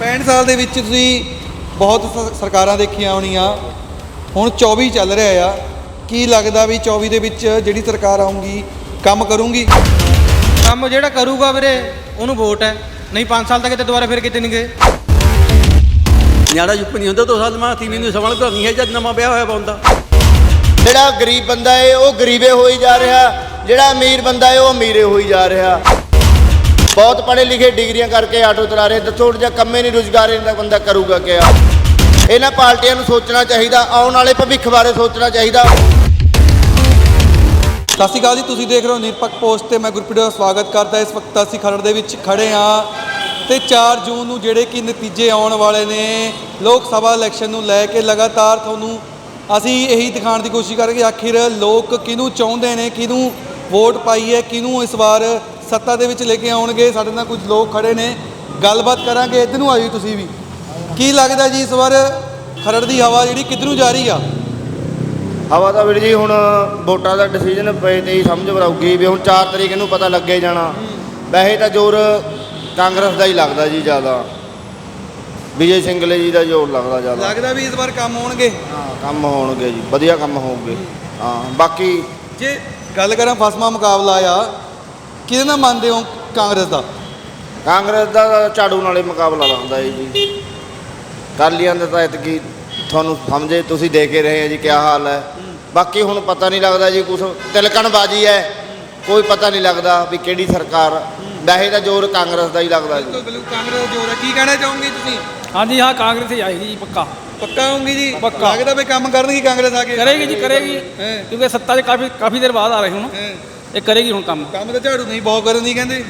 65 ਸਾਲ ਦੇ ਵਿੱਚ ਤੁਸੀਂ ਬਹੁਤ ਸ- ਸਰਕਾਰਾਂ ਦੇਖੀਆਂ ਹੋਣੀਆਂ। ਹੁਣ 24 ਚੱਲ ਰਿਹਾ ਆ। ਕੀ ਲੱਗਦਾ ਵੀ 24 ਦੇ ਵਿੱਚ ਜਿਹੜੀ ਸਰਕਾਰ ਆਉਂਗੀ ਕੰਮ ਕਰੂੰਗੀ? ਕੰਮ ਜਿਹੜਾ ਕਰੂਗਾ ਵੀਰੇ ਉਹਨੂੰ ਵੋਟ ਹੈ। ਨਹੀਂ 5 ਸਾਲ ਤੱਕ ਤੇ ਦੁਬਾਰਾ ਫਿਰ ਕਿਤੇ ਨਹੀਂ ਗਏ। ਨਿਆਣਾ ਯੁੱਪ ਨਹੀਂ ਹੁੰਦਾ ਦੋ ਸਾਲ ਮਾਂ ਤੀਵੀਂ ਨੂੰ ਸਵਾਲ ਤਾਂ ਨਹੀਂ ਹੈ ਜਦ ਨਵਾਂ ਵਿਆਹ ਹੋਇਆ ਬੰਦਾ। ਜਿਹੜਾ ਗਰੀਬ ਬੰਦਾ ਹੈ ਉਹ ਗਰੀਬੇ ਹੋਈ ਜਾ ਰਿਹਾ। ਜਿਹੜਾ ਅਮੀਰ ਬੰਦਾ ਹੈ ਉਹ ਅਮੀਰੇ ਹੋਈ ਜਾ ਰਿਹਾ। ਬਹੁਤ ਪੜ੍ਹੇ ਲਿਖੇ ਡਿਗਰੀਆਂ ਕਰਕੇ ਆਟੋ ਚਲਾ ਰਹੇ ਦੱਸੋ ਜਾਂ ਕੰਮੇ ਨਹੀਂ ਰੁਜ਼ਗਾਰ ਇਹਨਾਂ ਦਾ ਬੰਦਾ ਕਰੂਗਾ ਕਿਆ। ਇਹਨਾਂ ਪਾਰਟੀਆਂ ਨੂੰ ਸੋਚਣਾ ਚਾਹੀਦਾ, ਆਉਣ ਵਾਲੇ ਭਵਿੱਖ ਬਾਰੇ ਸੋਚਣਾ ਚਾਹੀਦਾ। ਸਤਿ ਸ਼੍ਰੀ ਅਕਾਲ ਜੀ, ਤੁਸੀਂ ਦੇਖ ਰਹੇ ਹੋ ਨਿਰਪੱਖ ਪੋਸਟ ਤੇ ਮੈਂ ਗੁਰਪ੍ਰੀਤ ਦਾ ਸਵਾਗਤ ਕਰਦਾ ਇਸ ਵਕਤ ਅਸੀਂ ਖਰੜ ਦੇ ਵਿੱਚ ਖੜੇ ਹਾਂ ਤੇ 4 ਜੂਨ ਨੂੰ ਜਿਹੜੇ ਕਿ ਨਤੀਜੇ ਆਉਣ ਵਾਲੇ ਨੇ, ਲੋਕ ਸਭਾ ਇਲੈਕਸ਼ਨ ਨੂੰ ਲੈ ਕੇ ਲਗਾਤਾਰ ਤੁਹਾਨੂੰ ਅਸੀਂ ਇਹੀ ਦਿਖਾਉਣ ਦੀ ਕੋਸ਼ਿਸ਼ ਕਰਾਂਗੇ ਆਖਿਰ ਲੋਕ ਕਿਹਨੂੰ ਚਾਹੁੰਦੇ ਨੇ, ਕਿਹਨੂੰ ਵੋਟ ਪਾਈ ਹੈ, ਕਿਹਨੂੰ ਇਸ ਵਾਰ ਸੱਤਾ ਦੇ ਵਿੱਚ ਲੈ ਕੇ ਆਉਣਗੇ ਸਾਡੇ ਨਾਲ ਕੁਝ ਲੋਕ ਖੜੇ ਨੇ। ਗੱਲਬਾਤ ਕਰਾਂਗੇ ਇੱਧਰ ਨੂੰ ਆਇਓ ਤੁਸੀਂ ਵੀ। ਕੀ ਲੱਗਦਾ ਜੀ ਇਸ ਵਾਰ ਖਰੜ ਦੀ ਹਵਾ ਜਿਹੜੀ ਕਿੱਧਰ ਨੂੰ ਜਾ ਰਹੀ ਆ? ਹਵਾ ਤਾਂ ਵੀਰ ਜੀ ਹੁਣ ਵੋਟਾਂ ਦਾ ਡਿਸੀਜਨ ਪਏ ਤੇ ਹੀ ਸਮਝ ਬਰਾਊਗੀ ਵੀ ਹੁਣ 4 ਤਰੀਕ ਨੂੰ ਪਤਾ ਲੱਗੇ ਜਾਣਾ। ਵੈਸੇ ਤਾਂ ਜ਼ੋਰ ਕਾਂਗਰਸ ਦਾ ਹੀ ਲੱਗਦਾ ਜੀ ਜ਼ਿਆਦਾ। ਵਿਜੇ ਸਿੰਗਲੇ ਜੀ ਦਾ ਜ਼ੋਰ ਲੱਗਦਾ ਜ਼ਿਆਦਾ। ਲੱਗਦਾ ਵੀ ਇਸ ਵਾਰ ਕੰਮ ਹੋਣਗੇ? ਹਾਂ ਕੰਮ ਹੋਣਗੇ ਜੀ ਵਧੀਆ ਕੰਮ ਹੋਣਗੇ ਹਾਂ ਬਾਕੀ ਜੇ ਗੱਲ ਕਰਾਂ ਫਸਮਾ ਮੁਕਾਬਲਾ ਆ। ਕਿਹਦੇ ਨਾਲ ਮੰਨਦੇ ਹੋ ਕਾਂਗਰਸ ਦਾ? ਕਾਂਗਰਸ ਦਾ ਤਾਂ ਝਾੜੂ ਨਾਲੇ ਮੁਕਾਬਲਾ ਲੱਗਦਾ ਹੈ ਜੀ ਕਾਲੀਆਂ ਦਾ ਤਾਂ ਇਤਕੀ ਤੁਹਾਨੂੰ ਸਮਝੇ ਤੁਸੀਂ ਦੇ ਕੇ ਰਹੇ ਆ ਜੀ ਕੀ ਹਾਲ ਹੈ। ਬਾਕੀ ਹੁਣ ਪਤਾ ਨਹੀਂ ਲੱਗਦਾ ਜੀ ਕੁਛ ਤਿਲਕਣ ਬਾਜੀ ਹੈ। ਕੋਈ ਪਤਾ ਨਹੀਂ ਲੱਗਦਾ ਵੀ ਕਿਹੜੀ ਸਰਕਾਰ। ਵੈਸੇ ਤਾਂ ਜ਼ੋਰ ਕਾਂਗਰਸ ਦਾ ਹੀ ਲੱਗਦਾ ਜੀ। ਬਿਲਕੁਲ ਕਾਂਗਰਸ ਜੋਰ ਹੈ। ਕੀ ਕਹਿਣਾ ਚਾਹੋਗੇ ਤੁਸੀਂ? ਹਾਂਜੀ ਹਾਂ ਕਾਂਗਰਸ ਹੀ ਆਏਗੀ ਜੀ ਪੱਕਾ। ਪੱਕਾ ਹੋਊਗੀ ਜੀ? ਪੱਕਾ। ਲੱਗਦਾ ਵੀ ਕੰਮ ਕਰਨਗੀ ਕਾਂਗਰਸ ਆ ਕੇ? ਕਰੇਗੀ ਜੀ ਕਰੇਗੀ। ਹੈਂ। ਕਿਉਂਕਿ ਸੱਤਾ 'ਚ ਕਾਫੀ ਕਾਫੀ ਦੇਰ ਬਾਅਦ ਆ ਰਹੇ ਹੁਣ। ਹੈਂ। ਇਹ ਕਰੇਗੀ ਹੁਣ ਕੰਮ। ਕੰਮ ਤਾਂ ਝਾੜੂ ਨਹੀਂ ਬਹੁਤ ਕਰਨ ਦੀ ਕਹਿੰਦੇ।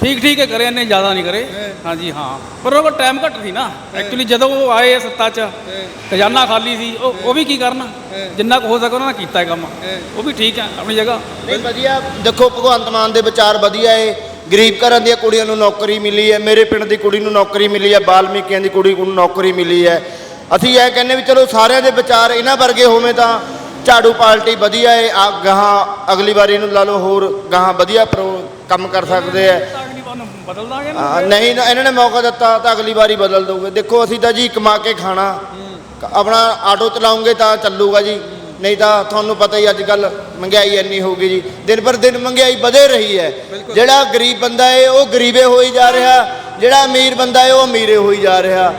ਠੀਕ ਠੀਕ ਹੈ ਕਰੇ ਇਹਨੇ ਜ਼ਿਆਦਾ ਨਹੀਂ ਕਰੇ। ਹਾਂਜੀ ਹਾਂ। ਪਰ ਉਹ ਟਾਈਮ ਘੱਟ ਸੀ ਨਾ। ਐਕਚੁਅਲੀ ਜਦੋਂ ਉਹ ਆਏ ਸੱਤਾ 'ਚ ਖਜ਼ਾਨਾ ਖਾਲੀ ਸੀ ਉਹ ਉਹ ਵੀ ਕੀ ਕਰਨ? ਜਿੰਨਾ ਕੁ ਹੋ ਸਕੇ ਉਹਨਾਂ ਨੇ ਕੀਤਾ ਹੈ ਕੰਮ। ਉਹ ਵੀ ਠੀਕ ਹੈ ਆਪਣੀ ਜਗ੍ਹਾ। ਨਹੀਂ ਵਧੀਆ। ਦੇਖੋ ਭਗਵੰਤ ਮਾਨ ਦੇ ਵਿਚਾਰ ਵਧੀਆ ਏ। ਗਰੀਬ ਘਰਾਂ ਦੀਆਂ ਕੁੜੀਆਂ ਨੂੰ ਨੌਕਰੀ ਮਿਲੀ ਹੈ। ਮੇਰੇ ਪਿੰਡ ਦੀ ਕੁੜੀ ਨੂੰ ਨੌਕਰੀ ਮਿਲੀ ਹੈ। ਬਾਲਮੀਕੀਆਂ ਦੀ ਕੁੜੀ ਨੂੰ ਨੌਕਰੀ ਮਿਲੀ ਹੈ। ਅਸੀਂ ਇਹ ਕਹਿੰਦੇ ਵੀ ਚਲੋ ਸਾਰਿਆਂ ਦੇ ਵਿਚਾਰ ਇਹਨਾਂ ਵਰਗੇ ਹੋਵੇਂ ਤਾਂ ਝਾੜੂ ਪਾਰਟੀ ਵਧੀਆ ਏ ਆ ਗਾਹਾਂ ਅਗਲੀ ਵਾਰੀ ਨੂੰ ਲਾ ਲਓ ਹੋਰ ਗਾਹਾਂ ਵਧੀਆ ਪ੍ਰੋ ਕੰਮ ਕਰ ਸਕਦੇ ਆ। ਅਗਲੀ ਵਾਰ ਨੂੰ ਬਦਲ ਦਾਂਗੇ ਨਾ ਹਾਂ, ਨਹੀਂ ਨਾ ਇਹਨਾਂ ਨੇ ਮੌਕਾ ਦਿੱਤਾ ਤਾਂ ਅਗਲੀ ਵਾਰੀ ਬਦਲ ਦੋਗੇ। ਦੇਖੋ ਅਸੀਂ ਤਾਂ ਜੀ ਕਮਾ ਕੇ ਖਾਣਾ। ਕ- ਆਪਣਾ ਆਟੋ ਚਲਾਉਂਗੇ ਤਾਂ ਚੱਲੂਗਾ ਜੀ। ਨਹੀਂ ਤਾਂ ਤੁਹਾਨੂੰ ਪਤਾ ਹੀ ਅੱਜ ਕੱਲ ਮਹਿੰਗਾਈ ਇੰਨੀ ਹੋ ਗਈ ਜੀ। ਦਿਨ ਪਰ ਦਿਨ ਮਹਿੰਗਾਈ ਵਧੇ ਰਹੀ ਹੈ। ਜਿਹੜਾ ਗਰੀਬ ਬੰਦਾ ਹੈ ਉਹ ਗਰੀਬੇ ਹੋਈ ਜਾ ਰਿਹਾ। ਜਿਹੜਾ ਅਮੀਰ ਬੰਦਾ ਹੈ ਉਹ ਅਮੀਰੇ ਹੋਈ ਜਾ ਰਿਹਾ।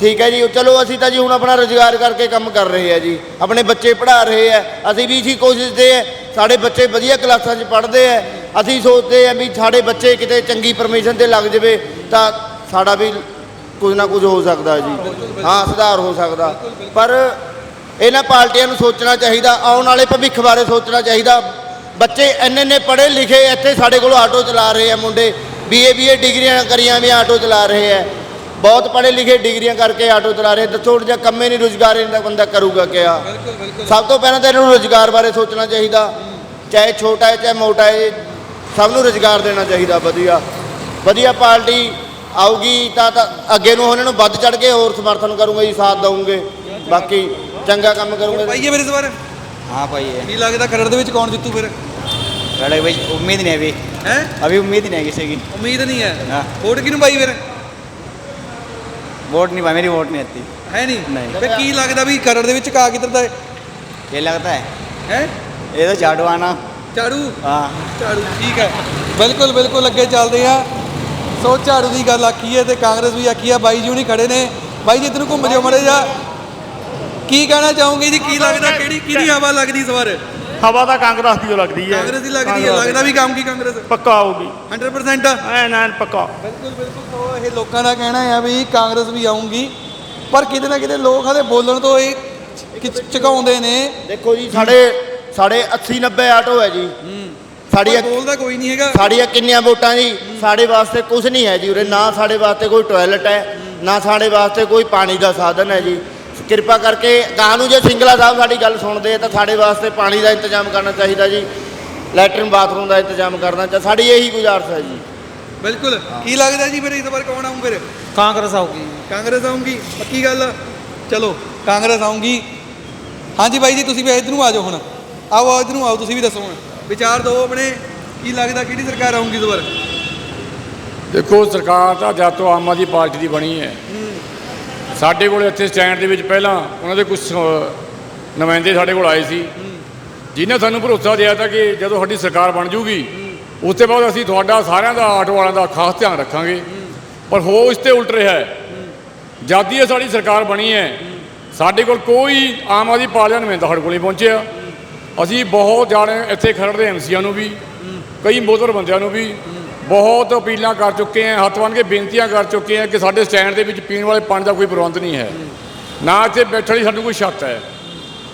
ਠੀਕ ਹੈ ਜੀ, ਉਹ ਚਲੋ ਅਸੀਂ ਤਾਂ ਜੀ ਹੁਣ ਆਪਣਾ ਰੋਜ਼ਗਾਰ ਕਰਕੇ ਕੰਮ ਕਰ ਰਹੇ ਆ ਜੀ। ਆਪਣੇ ਬੱਚੇ ਪੜ੍ਹਾ ਰਹੇ ਆ। ਅਸੀਂ ਵੀ ਇਸੀ ਕੋਸ਼ਿਸ਼ ਤੇ ਹੈ ਸਾਡੇ ਬੱਚੇ ਵਧੀਆ ਕਲਾਸਾਂ 'ਚ ਪੜ੍ਹਦੇ ਆ। ਅਸੀਂ ਸੋਚਦੇ ਆ ਵੀ ਸਾਡੇ ਬੱਚੇ ਕਿਤੇ ਚੰਗੀ ਪਰਮਿਸ਼ਨ ਤੇ ਲੱਗ ਜਾਵੇ ਤਾਂ ਸਾਡਾ ਵੀ ਕੁਝ ਨਾ ਕੁਝ ਹੋ ਸਕਦਾ ਜੀ। ਹਾਂ, ਸੁਧਾਰ ਹੋ ਸਕਦਾ। ਪਰ ਇਹਨਾਂ ਪਾਰਟੀਆਂ ਨੂੰ ਸੋਚਣਾ ਚਾਹੀਦਾ, ਆਉਣ ਵਾਲੇ ਭਵਿੱਖ ਬਾਰੇ ਸੋਚਣਾ ਚਾਹੀਦਾ। ਬੱਚੇ ਇੰਨੇ ਇੰਨੇ ਪੜ੍ਹੇ ਲਿਖੇ ਇੱਥੇ ਸਾਡੇ ਕੋਲ ਆਟੋ ਚਲਾ ਰਹੇ ਆ ਮੁੰਡੇ ਬੀਏ ਬੀਏ ਡਿਗਰੀਆਂ ਕਰੀਆਂ ਵੀ ਆਟੋ ਚਲਾ ਰਹੇ ਆ। ਬਹੁਤ ਪੜ੍ਹੇ ਲਿਖੇ ਡਿਗਰੀਆਂ ਕਰਕੇ ਆਟੋ ਚਲਾ ਰਹੇ ਦੱਸੋ ਜਾਂ ਕੰਮੇ ਨਹੀਂ ਰੁਜ਼ਗਾਰ ਇਹਨਾਂ ਦਾ ਬੰਦਾ ਕਰੂਗਾ ਕਿਆ ਬਿਲਕੁਲ ਬਿਲਕੁਲ ਸਭ ਤੋਂ ਪਹਿਲਾਂ ਤਾਂ ਇਹਨਾਂ ਨੂੰ ਰੁਜ਼ਗਾਰ ਬਾਰੇ ਸੋਚਣਾ ਚਾਹੀਦਾ ਚਾਹੇ ਛੋਟਾ ਹੈ ਚਾਹੇ ਮੋਟਾ ਹੈ ਸਭ ਨੂੰ ਰੁਜ਼ਗਾਰ ਦੇਣਾ ਚਾਹੀਦਾ ਵਧੀਆ ਵਧੀਆ ਪਾਰਟੀ ਆਊਗੀ ਤਾਂ ਤਾਂ ਅੱਗੇ ਨੂੰ ਉਹਨਾਂ ਨੂੰ ਵੱਧ ਚੜ ਕੇ ਹੋਰ ਸਮਰਥਨ ਕਰੂੰਗਾ ਜੀ ਸਾਥ ਦਊਂਗੇ ਬਾਕੀ ਚੰਗਾ ਕੰਮ ਕਰੂੰਗੇ ਪਾਈਏ ਫਿਰ ਇਸ ਵਾਰ हाँ भाई है ਕੀ ਲੱਗਦਾ ਖਰੜ ਦੇ ਵਿੱਚ ਕੌਣ ਜਿੱਤੂ ਫਿਰ लड़के भाई उम्मीद नहीं है अभी ਹੈ अभी उम्मीद ही नहीं है किसी की ਉਮੀਦ ਨਹੀਂ ਹੈ ਹਾਂ। ਵੋਟ ਕਿਹਨੂੰ ਪਾਈ ਫਿਰ वोट नहीं भाई मेरी वोट नहीं आती ਹੈ ਨਹੀਂ ਨਹੀਂ। ਫਿਰ ਕੀ ਲੱਗਦਾ ਵੀ ਖਰੜ ਦੇ ਵਿੱਚ ਕਾ ਕਿੱਧਰ ਦਾ ਹੈ ये लगता है ਹੈ ये तो झाड़ू आना ਝਾੜੂ हाँ ਝਾੜੂ ਠੀਕ ਹੈ ਬਿਲਕੁਲ ਬਿਲਕੁਲ ਅੱਗੇ ਚੱਲਦੇ ਆ ਸੋ ਝਾੜੂ ਦੀ ਗੱਲ ਆਖੀ ਹੈ ਤੇ ਕਾਂਗਰਸ ਵੀ ਆਖੀ ਹੈ ਬਾਈ ਜੀ ਹੁਣੀ ਖੜੇ ਨੇ ਬਾਈ ਜੀ ਇੱਧਰ ਨੂੰ ਘੁੰਮ ਜਿਓ ਮੜੇ ਜਾ ਕੀ ਕਹਿਣਾ ਚਾਹੋਗੇ ਜੀ ਕੀ ਲੱਗਦਾ ਕਿਹੜੀ ਕਿਹਦੀ ਹਵਾ ਲੱਗਦੀ ਇਸ ਵਾਰ ਹਵਾ ਤਾਂ ਕਾਂਗਰਸ ਦੀ ਓ ਲੱਗਦੀ ਹੈ। ਕਾਂਗਰਸ ਦੀ ਲੱਗਦੀ ਹੈ। ਕਾਂਗਰਸ ਲੱਗਦਾ ਵੀ ਕੰਮ ਕੀ ਕਾਂਗਰਸ? ਪੱਕਾ ਆਊਗੀ। 100% ਐਨ ਐਨ ਪੱਕਾ। ਬਿਲਕੁਲ ਬਿਲਕੁਲ। ਸੋ ਇਹ ਲੋਕਾਂ ਦਾ ਕਹਿਣਾ ਹੈ ਵੀ ਕਾਂਗਰਸ ਵੀ ਆਉਂਗੀ ਪਰ ਕਿਤੇ ਨਾ ਕਿਤੇ ਲੋਕ ਹਲੇ ਬੋਲਣ ਤੋਂ ਇਹ ਖਿੱਚ- ਝੁਕਾਉਂਦੇ ਨੇ। ਦੇਖੋ ਜੀ ਸਾਡੇ ਸਾਡੇ 80 90 ਆਟੋ ਹੈ ਜੀ। ਪਰ ਸਾਡੀਆਂ ਬੋਲਦਾ ਕੋਈ ਨਹੀਂ ਹੈਗਾ। ਸਾਡੀਆਂ ਕਿੰਨੀਆਂ ਵੋਟਾਂ ਜੀ? ਸਾਡੇ ਵਾਸਤੇ ਕੁਝ ਨਹੀਂ ਹੈ ਜੀ ਉਰੇ। ਨਾ ਸਾਡੇ ਵਾਸਤੇ ਕੋਈ ਟਾਇਲਟ ਹੈ ਨਾ ਸਾਡੇ ਵਾਸਤੇ ਕੋਈ ਪਾਣੀ ਦਾ ਸਾਧਨ ਹੈ ਜੀ। ਕਿਰਪਾ ਕਰਕੇ ਗਾਂ ਨੂੰ ਜੇ ਸਿੰਗਲਾ ਸਾਹਿਬ ਸਾਡੀ ਗੱਲ ਸੁਣਦੇ ਆ ਤਾਂ ਸਾਡੇ ਵਾਸਤੇ ਪਾਣੀ ਦਾ ਇੰਤਜ਼ਾਮ ਕਰਨਾ ਚਾਹੀਦਾ ਜੀ ਲੈਟਰਿਨ ਬਾਥਰੂਮ ਦਾ ਇੰਤਜ਼ਾਮ ਕਰਨਾ ਚਾਹੀਦਾ ਸਾਡੀ ਇਹੀ ਗੁਜ਼ਾਰਿਸ਼ ਹੈ ਜੀ। ਬਿਲਕੁਲ। ਕੀ ਲੱਗਦਾ ਜੀ ਫਿਰ ਇਸ ਵਾਰ ਕੌਣ ਆਊਂ ਫਿਰ? ਕਾਂਗਰਸ ਆਊਗੀ। ਕਾਂਗਰਸ ਆਉਂਗੀ ਪੱਕੀ ਗੱਲ? ਆ? ਚਲੋ ਕਾਂਗਰਸ ਆਉਂਗੀ ਹਾਂਜੀ ਬਾਈ ਜੀ ਤੁਸੀਂ ਵੀ ਇੱਧਰ ਨੂੰ ਆ ਜਾਓ ਹੁਣ। ਆਓ ਆਓ ਇੱਧਰ ਨੂੰ ਆਓ ਤੁਸੀਂ ਵੀ ਦੱਸੋ ਹੁਣ। ਵਿਚਾਰ ਦਿਓ ਆਪਣੇ ਕੀ ਲੱਗਦਾ ਕਿਹੜੀ ਸਰਕਾਰ ਆਉਂਗੀ ਇਸ ਵਾਰ? ਦੇਖੋ ਸਰਕਾਰ ਤਾਂ ਜਦ ਤੋਂ ਆਮ ਆਦਮੀ ਪਾਰਟੀ ਦੀ ਬਣੀ ਹੈ। ਸਾਡੇ ਕੋਲ ਇੱਥੇ ਸਟੈਂਡ ਦੇ ਵਿੱਚ ਪਹਿਲਾਂ ਉਹਨਾਂ ਦੇ ਕੁਝ ਨੁਮਾਇੰਦੇ ਸਾਡੇ ਕੋਲ ਆਏ ਸੀ। ਜਿਨ੍ਹਾਂ ਸਾਨੂੰ ਭਰੋਸਾ ਦਿਆ ਤਾਂ ਕਿ ਜਦੋਂ ਸਾਡੀ ਸਰਕਾਰ ਬਣ ਜੂਗੀ, ਉਸ ਤੋਂ ਬਾਅਦ ਅਸੀਂ ਤੁਹਾਡਾ ਸਾਰਿਆਂ ਦਾ ਆਟੋ ਵਾਲਿਆਂ ਦਾ ਖਾਸ ਧਿਆਨ ਰੱਖਾਂਗੇ। ਪਰ ਹੋ ਇਸ ਤੇ ਉਲਟ ਰਿਹਾ ਹੈ। ਜਦ ਦੀ ਇਹ ਸਾਡੀ ਸਰਕਾਰ ਬਣੀ ਹੈ, ਸਾਡੇ ਕੋਲ ਕੋਈ ਆਮ ਆਦਮੀ ਪਾਰਟੀ ਦਾ ਨੁਮਾਇੰਦਾ ਸਾਡੇ ਕੋਲ ਨਹੀਂ ਪਹੁੰਚਿਆ। ਅਸੀਂ ਬਹੁਤ ਜਾਣੇ ਇੱਥੇ ਖੜਦੇ ਐਮਸੀਆਂ ਨੂੰ ਵੀ, ਕਈ ਮੋਦਰ ਬੰਦਿਆਂ ਨੂੰ ਵੀ ਬਹੁਤ ਅਪੀਲਾਂ ਕਰ ਚੁੱਕੇ ਹਾਂ ਹੱਥ ਬੰਨ੍ਹ ਕੇ ਬੇਨਤੀਆਂ ਕਰ ਚੁੱਕੇ ਹਾਂ ਕਿ ਸਾਡੇ ਸਟੈਂਡ ਦੇ ਵਿੱਚ ਪੀਣ ਵਾਲੇ ਪਾਣੀ ਦਾ ਕੋਈ ਪ੍ਰਬੰਧ ਨਹੀਂ ਹੈ। ਨਾ ਇੱਥੇ ਬੈਠਣ ਲਈ ਸਾਨੂੰ ਕੋਈ ਛੱਤ ਹੈ।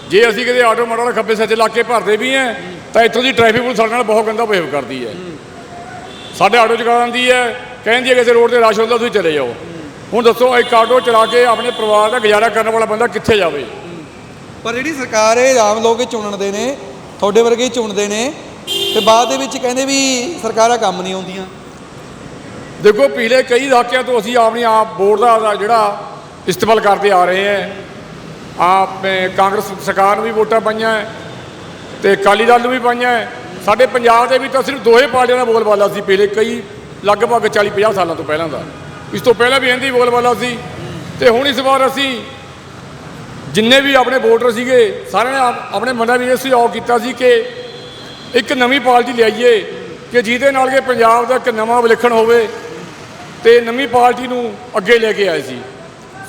ਜੇ ਅਸੀਂ ਕਿਤੇ ਆਟੋ ਮਾਡਲ ਖੱਬੇ ਸੱਜੇ ਲਾ ਕੇ ਭਰਦੇ ਵੀ ਹਾਂ ਤਾਂ ਇੱਥੋਂ ਦੀ ਟ੍ਰੈਫਿਕ ਪੁਲਿਸ ਸਾਡੇ ਨਾਲ ਬਹੁਤ ਗੰਦਾ ਬਿਹੇਵ ਕਰਦੀ ਹੈ। ਸਾਡੇ ਆਟੋ ਚਲਾ ਦਿੰਦੀ ਹੈ, ਕਹਿੰਦੀ ਹੈ ਕਿਸੇ ਰੋਡ ਤੇ ਰਸ਼ ਹੁੰਦਾ, ਤੁਸੀਂ ਚਲੇ ਜਾਓ। ਹੁਣ ਦੱਸੋ, ਇੱਕ ਆਟੋ ਚਲਾ ਕੇ ਆਪਣੇ ਪਰਿਵਾਰ ਦਾ ਗੁਜ਼ਾਰਾ ਕਰਨ ਵਾਲਾ ਬੰਦਾ ਕਿੱਥੇ ਜਾਵੇ? ਪਰ ਜਿਹੜੀ ਸਰਕਾਰ ਹੈ ਆਮ ਲੋਕ ਹੀ ਚੁਣਨਦੇ ਨੇ, ਤੁਹਾਡੇ ਵਰਗੇ ਹੀ ਚੁਣਦੇ ਨੇ ਤੇ ਬਾਅਦ ਦੇ ਵਿੱਚ ਕਹਿੰਦੇ ਵੀ ਸਰਕਾਰਾਂ ਕੰਮ ਨਹੀਂ ਆਉਂਦੀਆਂ। ਦੇਖੋ, ਪਿਛਲੇ ਕਈ ਦਹਾਕਿਆਂ ਤੋਂ ਅਸੀਂ ਆਪਣੀ ਆਪ ਬੋਰਡ ਦਾ ਜਿਹੜਾ ਇਸਤੇਮਾਲ ਕਰਦੇ ਆ ਰਹੇ ਹਾਂ। ਆਪ ਕਾਂਗਰਸ ਸਰਕਾਰ ਨੂੰ ਵੀ ਵੋਟਾਂ ਪਾਈਆਂ ਹੈ ਤੇ ਅਕਾਲੀ ਦਲ ਨੂੰ ਵੀ ਪਾਈਆਂ ਸਾਡੇ ਪੰਜਾਬ ਦੇ ਵਿੱਚ ਤਾਂ ਸਿਰਫ ਦੋਹੇ ਪਾਰਟੀਆਂ ਦਾ ਬੋਲਬਾਲਾ ਸੀ ਪਿਛਲੇ ਕਈ, ਲਗਭਗ 40 50 ਸਾਲਾਂ ਤੋਂ ਪਹਿਲਾਂ ਦਾ। ਇਸ ਤੋਂ ਪਹਿਲਾਂ ਵੀ ਇਹਦੀ ਬੋਲਬਾਲਾ ਸੀ। ਤੇ ਹੁਣ ਇਸ ਵਾਰ ਅਸੀਂ ਜਿੰਨੇ ਵੀ ਆਪਣੇ ਵੋਟਰ ਸੀਗੇ, ਸਾਰਿਆਂ ਨੇ ਆਪਣੇ ਮਨਾਂ ਵਿੱਚ ਇਹ ਸੁਝਾਅ ਕੀਤਾ ਸੀ ਕਿ ਇੱਕ ਨਵੀਂ ਪਾਰਟੀ ਲਿਆਈਏ ਕਿ ਜਿਹਦੇ ਨਾਲ ਕਿ ਪੰਜਾਬ ਦਾ ਇੱਕ ਨਵਾਂ ਵਿਲੱਖਣ ਹੋਵੇ ਤੇ ਨਵੀਂ ਪਾਰਟੀ ਨੂੰ ਅੱਗੇ ਲੈ ਕੇ ਆਏ ਸੀ।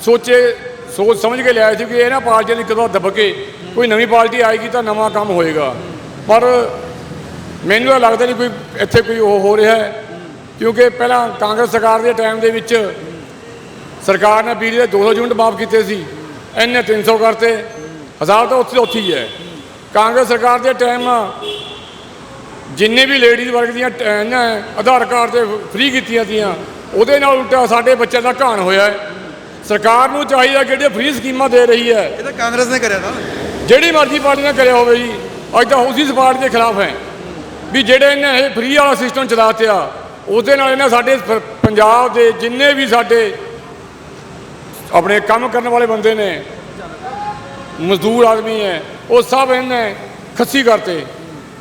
ਸੋਚੇ, ਸੋਚ ਸਮਝ ਕੇ ਲਿਆਏ ਸੀ ਕਿ ਇਹਨਾਂ ਪਾਰਟੀਆਂ ਦੀ ਕਦੋਂ ਦੱਬ ਕੇ ਕੋਈ ਨਵੀਂ ਪਾਰਟੀ ਆਏਗੀ ਤਾਂ ਨਵਾਂ ਕੰਮ ਹੋਏਗਾ। ਪਰ ਮੈਨੂੰ ਤਾਂ ਲੱਗਦਾ ਨਹੀਂ ਕੋਈ ਇੱਥੇ ਕੋਈ ਉਹ ਹੋ ਰਿਹਾ ਹੈ, ਕਿਉਂਕਿ ਪਹਿਲਾਂ ਕਾਂਗਰਸ ਸਰਕਾਰ ਦੇ ਟਾਈਮ ਦੇ ਵਿੱਚ ਸਰਕਾਰ ਨੇ ਬਿਜਲੀ ਦੇ 200 ਯੂਨਿਟ ਮਾਫ ਕੀਤੇ ਸੀ ਇਹਨੇ 300 ਕਰਤੇ, ਹਜ਼ਾਰ ਤਾਂ ਉੱਥੇ ਉੱਥੇ ਹੀ ਹੈ। ਕਾਂਗਰਸ ਸਰਕਾਰ ਦੇ ਟਾਈਮ ਜਿੰਨੇ ਵੀ ਲੇਡੀਜ਼ ਵਰਗ ਦੀਆਂ ਇਹਨਾਂ ਆਧਾਰ ਕਾਰਡ ਤੇ ਫ੍ਰੀ ਕੀਤੀਆਂ ਤੀਆਂ ਉਹਦੇ ਨਾਲ ਉਲਟਾ ਸਾਡੇ ਬੱਚਿਆਂ ਦਾ ਘਾਣ ਹੋਇਆ ਹੈ। ਸਰਕਾਰ ਨੂੰ ਚਾਹੀਦਾ ਕਿ ਜਿਹੜੇ ਫ੍ਰੀ ਸਕੀਮਾਂ ਦੇ ਰਹੀ ਹੈ ਇਹ ਤਾਂ ਕਾਂਗਰਸ ਨੇ ਕਰਿਆ ਨਾ। ਜਿਹੜੀ ਮਰਜ਼ੀ ਪਾਰਟੀ ਨੇ ਕਰਿਆ ਹੋਵੇ ਜੀ ਅੱਜ ਤਾਂ ਉਸੇ ਪਾਰਟੀ ਦੇ ਖਿਲਾਫ ਹੈ। ਵੀ ਜਿਹੜੇ ਇਹਨੇ ਇਹ ਫ੍ਰੀ ਵਾਲਾ ਸਿਸਟਮ ਚਲਾਤਿਆ ਉਹਦੇ ਨਾਲ ਇਹਨਾਂ ਸਾਡੇ ਪੰਜਾਬ ਦੇ ਜਿੰਨੇ ਵੀ ਸਾਡੇ ਆਪਣੇ ਕੰਮ ਕਰਨ ਵਾਲੇ ਬੰਦੇ ਨੇ ਮਜ਼ਦੂਰ ਆਦਮੀ ਹੈ ਉਹ ਸਭ ਇਹਨੇ ਖੱਸੀ ਕਰਤੇ